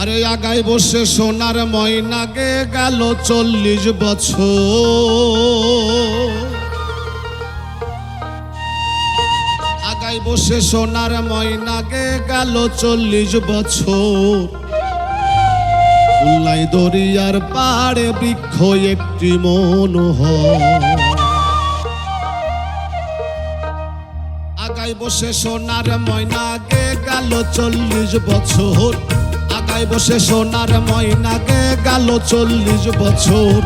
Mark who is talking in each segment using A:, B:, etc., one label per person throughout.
A: আরে আগায় বসে সোনার ময়নাকে গেল চল্লিশ বছর। আগায় বসে সোনার ময়নাকে গেল চল্লিশ বছর। উল্লাই দরিয়ার পাড়ে বৃক্ষ একটি মনোহর। আগায় বসে সোনার ময়নাকে গেল চল্লিশ বছর। আগায় বসে সোনার ময়নাকে গেল চল্লিশ বছর।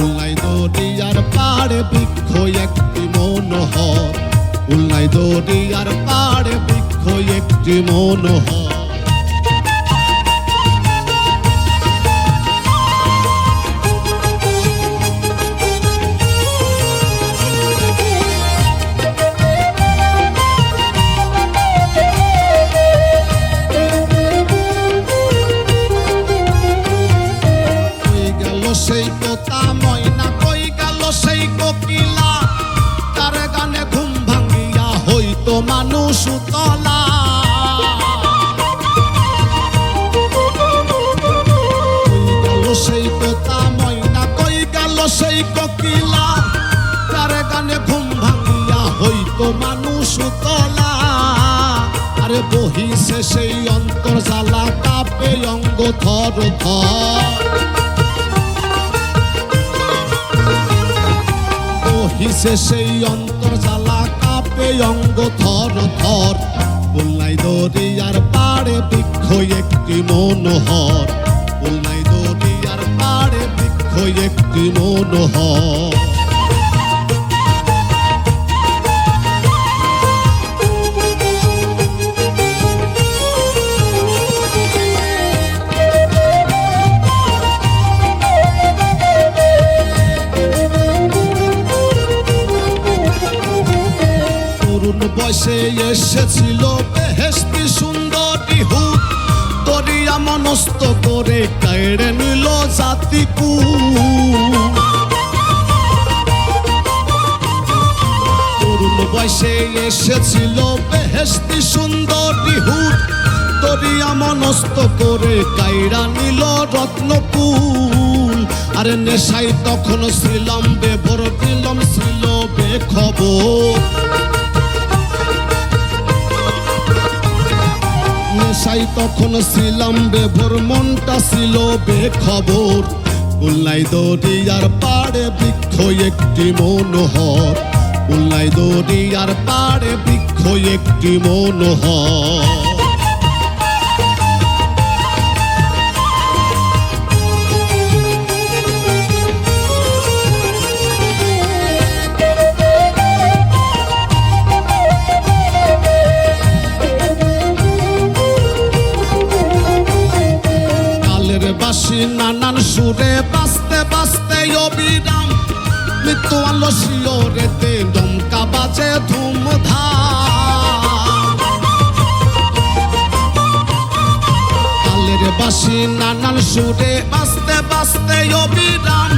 A: উল্লাই দরিয়ার পাড়ে বৃক্ষ একটি মনোহর। উল্লাই দরিয়ার পাড়ে বৃক্ষ একটি মনোহর। তোতা ময়না কই গেল সেই কোকিলা? তার গানে ঘুম ভাঙ্গিয়া হইতো মানুষ তলা কই গেল সেই তোতা ময়না, কই গেল সেই কোকিলা? তার গানে ঘুম ভাঙ্গিয়া হইতো মানুষ তলা আরে বহিছে সেই অন্তর জ্বালা কাপে অঙ্গ থর থর বহিছে সেই অন্তর জ্বালা কাপে অঙ্গ থর থর। বললাই দরিয়ার পাড়ে বৃক্ষ একটি মনোহর। বললাই দরিয়ার পাড়ে বৃক্ষ একটি মনোহর। বয়সে এসেছিল বেহেস্তি সুন্দরী হুট দরিয়া মনস্ত করে কেড়ে নিল জাতি কু তরুণ বয়সে এসেছিল বেহেস্তি সুন্দরী হুট দরিয়া মনস্ত করে কাইরা নিল রত্নকুল আরে নেশাই তখন ছিলাম বেভর দিলম ছিল বেখবর। নেশাই তখন ছিলাম বেভোর, মনটা ছিল বেখবর। উল্লাই দরিয়ার পাড়ে বৃক্ষ একটি মনোহর। উল্লাই দরিয়ার পাড়ে বৃক্ষ একটি মনোহর। বাসি নানান সুরে বাঁচতে বাঁচতে অবিরাম। মৃত্যু আলো শিওরেতে দমকা বাজে ধুমধাম। কালের বাসি নানান সুরে বাঁচতে বাঁচতে অবিরাম।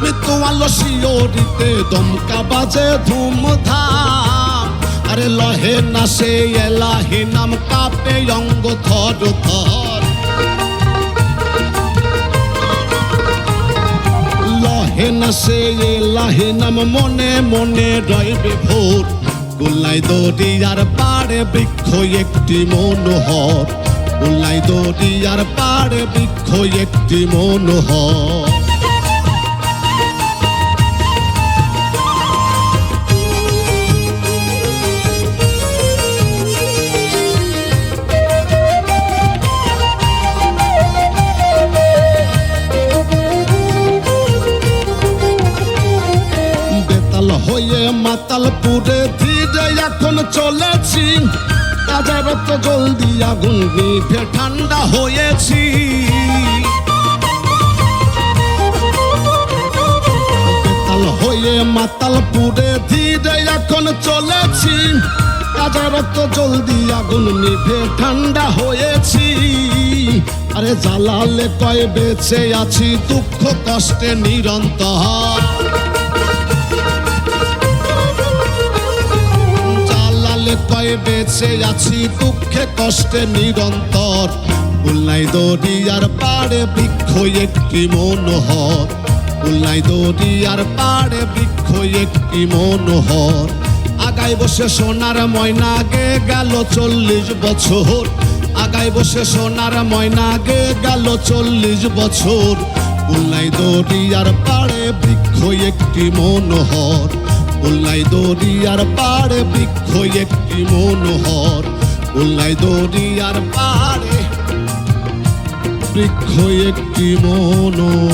A: মৃত্যু আলো শিওরিতে দমকা বাজে ধুমধাম। আরে লহে না সে এলাহি নাম কাপে অঙ্গ থর থর। লহে এলাহে নাম, মনে মনে রইবে ভোর। গোল্লাই দরিয়ার পাড়ে বৃক্ষ একটি মনোহর। গোল্লাই দরিয়ার পাড়ে বৃক্ষ একটি মনোহর। মাতালপুরে ধীরে এখন চলেছি। কাজার তো জলদি আগুন নিভে ঠান্ডা হয়েছি। বেতাল হয়ে মাতালপুরে ধীরে এখন চলেছি। কাজার তো জলদি আগুন নিভে ঠান্ডা হয়েছি। আরে জ্বালালে কয় বেঁচে আছি, দুঃখ কষ্টে নিরন্তর। কয় বেঁচে আছি, দুঃখে কষ্টে নিরন্তর। উল্লাই দরিয়ার পাড়ে বৃক্ষ একটি মনোহর। উল্লাই দরিয়ার পাড়ে বৃক্ষ একটি মনোহর। আগায় বসে সোনার ময়না গে গেল চল্লিশ বছর। আগায় বসে সোনার ময়না গে গেল চল্লিশ বছর। উল্লাই দরিয়ার পাড়ে বৃক্ষ একটি মনোহর। উল্লাই দরিয়ার পাড়ে বৃক্ষ একটি মনোহর। উল্লাই দরিয়ার পাড়ে বৃক্ষ একটি মনোহর।